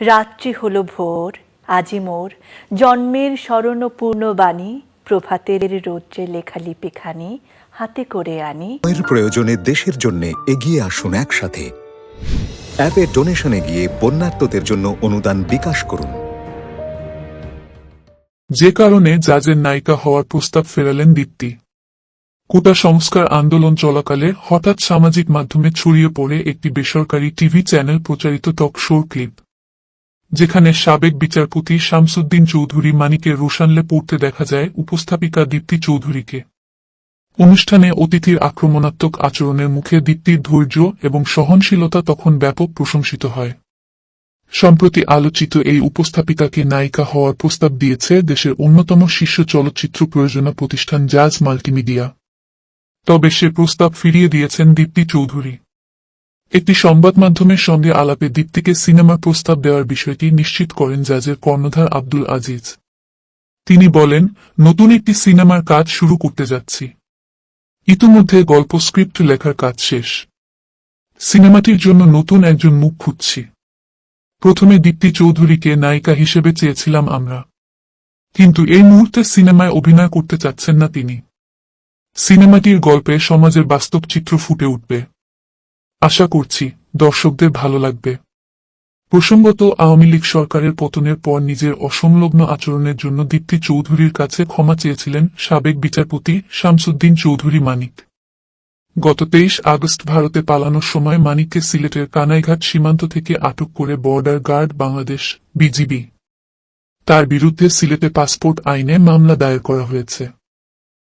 রাত্রি হলো ভোর আজি মোর। জন্মের স্মরণপূর্ণ বাণী প্রভাতের রৌদ্রে লেখা লিপিখানি হাতে করে আনি। এর প্রয়োজনে দেশের জন্য এগিয়ে আসুন একসাথে। অ্যাপে ডোনেশনে গিয়ে বন্যার্তদের জন্য অনুদান বিকাশ করুন। যে কারণে জাজের নায়িকা হওয়ার প্রস্তাব ফেরালেন দীপ্তি। কোটা সংস্কার আন্দোলন চলাকালে হঠাৎ সামাজিক মাধ্যমে ছড়িয়ে পড়ে একটি বেসরকারি টিভি চ্যানেল প্রচারিত টক শোর ক্লিপ। যেখানে সাবেক বিচারপতি শামসুদ্দিন চৌধুরী মানিকের রোশানলে পড়তে দেখা যায় উপস্থাপিকা দীপ্তি চৌধুরীকে। অনুষ্ঠানে অতিথির আক্রমণাত্মক আচরণের মুখে দীপ্তির ধৈর্য এবং সহনশীলতা তখন ব্যাপক প্রশংসিত হয়। সম্প্রতি আলোচিত এই উপস্থাপিকাকে নায়িকা হওয়ার প্রস্তাব দিয়েছে দেশের অন্যতম শীর্ষ চলচ্চিত্র প্রযোজনা প্রতিষ্ঠান জাজ মাল্টিমিডিয়া। তবে সে প্রস্তাব ফিরিয়ে দিয়েছেন দীপ্তি চৌধুরী। একটি সংবাদ মাধ্যমের সঙ্গে আলাপে দীপ্তিকে সিনেমার প্রস্তাব দেওয়ার বিষয়টি নিশ্চিত করেন জাজের কর্ণধার আব্দুল আজিজ। তিনি বলেন, নতুন একটি সিনেমার কাজ শুরু করতে যাচ্ছি। ইতিমধ্যে গল্প স্ক্রিপ্ট লেখার কাজ শেষ। সিনেমাটির জন্য নতুন একজন মুখ খুঁজছি। প্রথমে দীপ্তি চৌধুরীকে নায়িকা হিসেবে চেয়েছিলাম আমরা। কিন্তু এই মুহূর্তে সিনেমায় অভিনয় করতে চাচ্ছেন না তিনি। সিনেমাটির গল্পে সমাজের বাস্তব চিত্র ফুটে উঠবে। আশা করছি দর্শকদের ভালো লাগবে। প্রসঙ্গত আওয়ামী লীগ সরকারের পতনের পর নিজের অসংলগ্ন আচরণের জন্য দীপ্তি চৌধুরীর কাছে ক্ষমা চেয়েছিলেন সাবেক বিচারপতি শামসুদ্দিন চৌধুরী মানিক। গত তেইশ আগস্ট ভারতে পালানোর সময় মানিককে সিলেটের কানাইঘাট সীমান্ত থেকে আটক করে বর্ডার গার্ড বাংলাদেশ বিজিবি। তার বিরুদ্ধে সিলেটে পাসপোর্ট আইনে মামলা দায়ের করা হয়েছে।